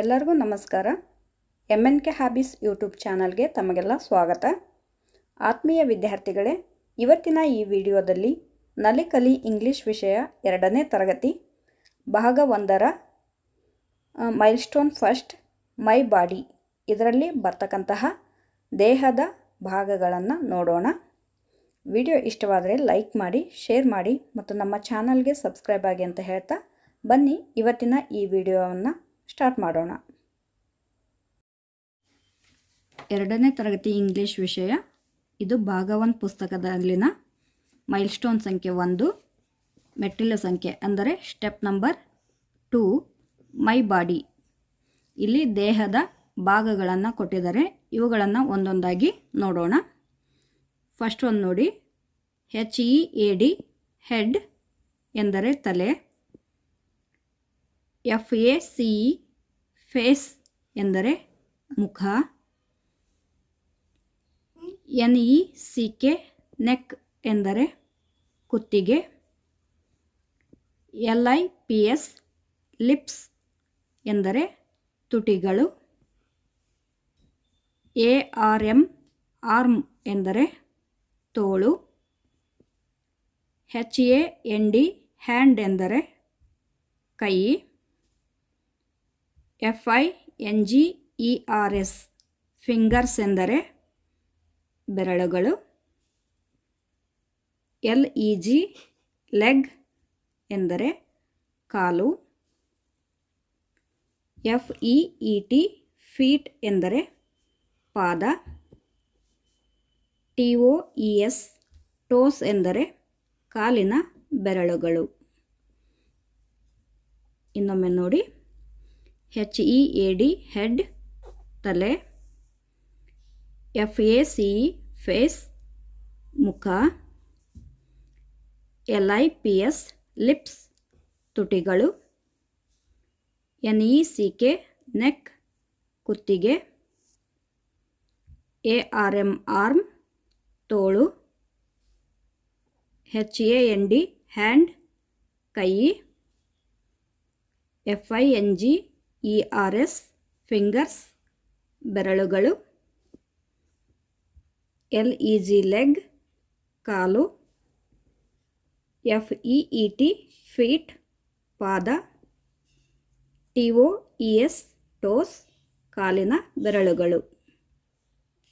ಎಲ್ಲರಿಗೂ ನಮಸ್ಕಾರ. M N K ಹ್ಯಾಬಿಸ್ ಯೂಟ್ಯೂಬ್ ಚಾನಲ್ಗೆ ತಮಗೆಲ್ಲ ಸ್ವಾಗತ. ಆತ್ಮೀಯ ವಿದ್ಯಾರ್ಥಿಗಳೇ, ಇವತ್ತಿನ ಈ ವಿಡಿಯೋದಲ್ಲಿ ನಲಿಕಲಿ ಇಂಗ್ಲಿಷ್ ವಿಷಯ ಎರಡನೇ ತರಗತಿ, ಭಾಗ ಒಂದರ ಮೈಲ್ಸ್ಟೋನ್ ಫಸ್ಟ್ ಮೈ ಬಾಡಿ ಇದರಲ್ಲಿ ಬರ್ತಕ್ಕಂತಹ ದೇಹದ ಭಾಗಗಳನ್ನು ನೋಡೋಣ. ವಿಡಿಯೋ ಇಷ್ಟವಾದರೆ ಲೈಕ್ ಮಾಡಿ, ಶೇರ್ ಮಾಡಿ ಮತ್ತು ನಮ್ಮ ಚಾನಲ್ಗೆ ಸಬ್ಸ್ಕ್ರೈಬ್ ಆಗಿ ಅಂತ ಹೇಳ್ತಾ ಬನ್ನಿ. ಇವತ್ತಿನ ಈ ವಿಡಿಯೋವನ್ನು ಸ್ಟಾರ್ಟ್ ಮಾಡೋಣ. ಎರಡನೇ ತರಗತಿ ಇಂಗ್ಲಿಷ್ ವಿಷಯ. ಇದು ಭಾಗ ಒಂದು ಪುಸ್ತಕದಲ್ಲಿನ ಮೈಲ್ಸ್ಟೋನ್ ಸಂಖ್ಯೆ ಒಂದು, ಮೆಟ್ಟಿಲು ಸಂಖ್ಯೆ ಅಂದರೆ step number two, my body. ಇಲ್ಲಿ ದೇಹದ ಭಾಗಗಳನ್ನು ಕೊಟ್ಟಿದ್ದಾರೆ. ಇವುಗಳನ್ನು ಒಂದೊಂದಾಗಿ ನೋಡೋಣ. ಫಸ್ಟ್ ಒಂದು ನೋಡಿ. H E A D head ಎಂದರೆ ತಲೆ. ಎಫ್ ಎ ಸಿ ಫೇಸ್ ಎಂದರೆ ಮುಖ. N E C K neck ಎಂದರೆ ಕುತ್ತಿಗೆ. L I P S lips ಎಂದರೆ ತುಟಿಗಳು. ಎ ಆರ್ ಎಂ ಆರ್ಮ್ ಎಂದರೆ ತೋಳು. H A N D hand ಎಂದರೆ ಕೈ. F I N G E R S fingers ಎಂದರೆ ಬೆರಳುಗಳು, ಎಲ್ ಇ ಜಿ ಲೆಗ್ ಎಂದರೆ ಕಾಲು, F E E T feet ಎಂದರೆ ಪಾದ, T O E S toes ಎಂದರೆ ಕಾಲಿನ ಬೆರಳುಗಳು. ಇನ್ನೊಮ್ಮೆ ನೋಡಿ. H E A D head ತಲೆ ಎಫ್ ಎ ಸಿ ಫೇಸ್ ಮುಖ L I P S lips ತುಟಿಗಳು N E C K neck ಕುತ್ತಿಗೆ ಎ ಆರ್ ಎಂ ಆರ್ಮ್ ತೋಳು H A N D hand ಕೈ F I N G E R S fingers, ಬೆರಳುಗಳು, L E G leg, ಕಾಲು, F E E T, feet, ಪಾದ, T O E S, toes, ಕಾಲಿನ ಬೆರಳುಗಳು.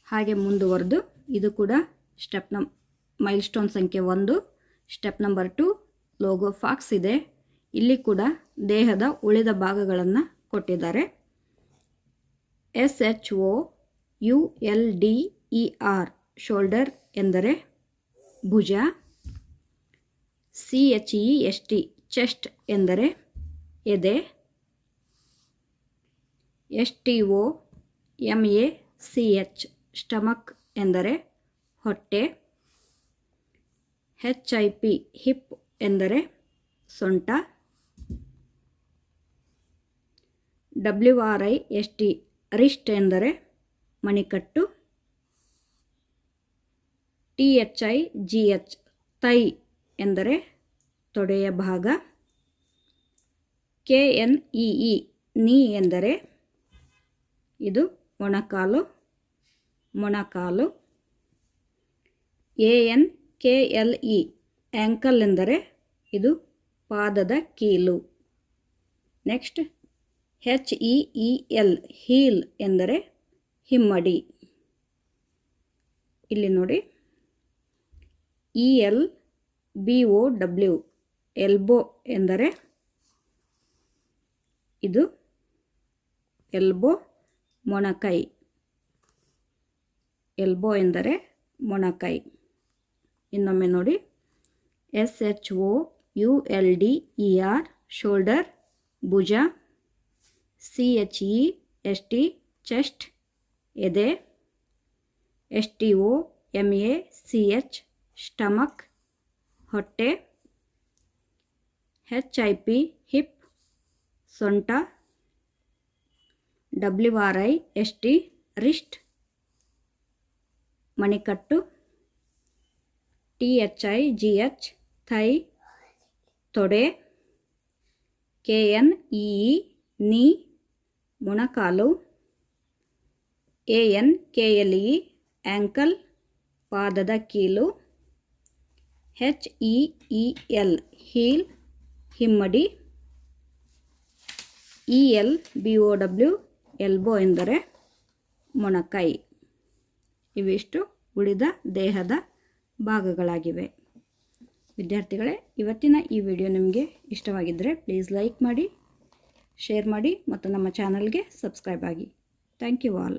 ಹಾಗೆ ಮುಂದುವರೆದು, ಇದು ಕೂಡ ಸ್ಟೆಪ್ ನಂ ಮೈಲ್ಸ್ಟೋನ್ ಸಂಖ್ಯೆ ಒಂದು, step number two logo fox ಇದೆ. ಇಲ್ಲಿ ಕೂಡ ದೇಹದ ಉಳಿದ ಭಾಗಗಳನ್ನು ಕೊಟ್ಟಿದ್ದಾರೆ. S H O U L D E R shoulder ಎಂದರೆ ಭುಜ C H E S T chest ಎಂದರೆ ಎದೆ S T O M A C H stomach ಎಂದರೆ ಹೊಟ್ಟೆ ಹೆಚ್ ಐ ಪಿ ಹಿಪ್ ಎಂದರೆ ಸೊಂಟ W R I S T wrist ಎಂದರೆ ಮಣಿಕಟ್ಟು T H I G H thigh ಎಂದರೆ ತೊಡೆಯ ಭಾಗ ಕೆ ಎನ್ ಇ ಇ ನೀ ಎಂದರೆ ಇದು ಒಣಕಾಲು ಮೊಣಕಾಲು A N K L E ankle ಎಂದರೆ ಇದು ಪಾದದ ಕೀಲು. Next H E E L heel ಎಂದರೆ ಹಿಮ್ಮಡಿ. ಇಲ್ಲಿ ನೋಡಿ. E L B O W elbow ಎಂದರೆ ಇದು ಎಲ್ಬೋ ಮೊಣಕೈ. ಎಲ್ಬೋ ಎಂದರೆ ಮೊಣಕೈ. ಇನ್ನೊಮ್ಮೆ ನೋಡಿ. S H O U L D E R shoulder ಭುಜ. C H E, S T, chest, ಎದೆ, S T O, M A, C H, stomach, ಹೊಟ್ಟೆ ಹೆಚ್ ಐ ಪಿ, ಹಿಪ್, ಸೊಂಟ, W R I, S T, wrist, ಮಣಿಕಟ್ಟು, T H I, G H, thigh, ತೊಡೆ, K N E, knee ಮೊಣಕಾಲು, A N K L E ankle ಪಾದದ ಕೀಲು H E E L, heel, ಹಿಮ್ಮಡಿ, E L B O W, elbow ಎಂದರೆ ಮೊಣಕೈ. ಇವಿಷ್ಟು ಉಳಿದ ದೇಹದ ಭಾಗಗಳಾಗಿವೆ. ವಿದ್ಯಾರ್ಥಿಗಳೇ, ಇವತ್ತಿನ ಈ ವಿಡಿಯೋ ನಿಮಗೆ ಇಷ್ಟವಾಗಿದ್ದರೆ ಪ್ಲೀಸ್ ಲೈಕ್ ಮಾಡಿ ಶೇರ್ ಮಾಡಿ ಮತ್ತು ನಮ್ಮ ಚಾನಲ್ಗೆ ಸಬ್ಸ್ಕ್ರೈಬ್ ಆಗಿ. Thank you all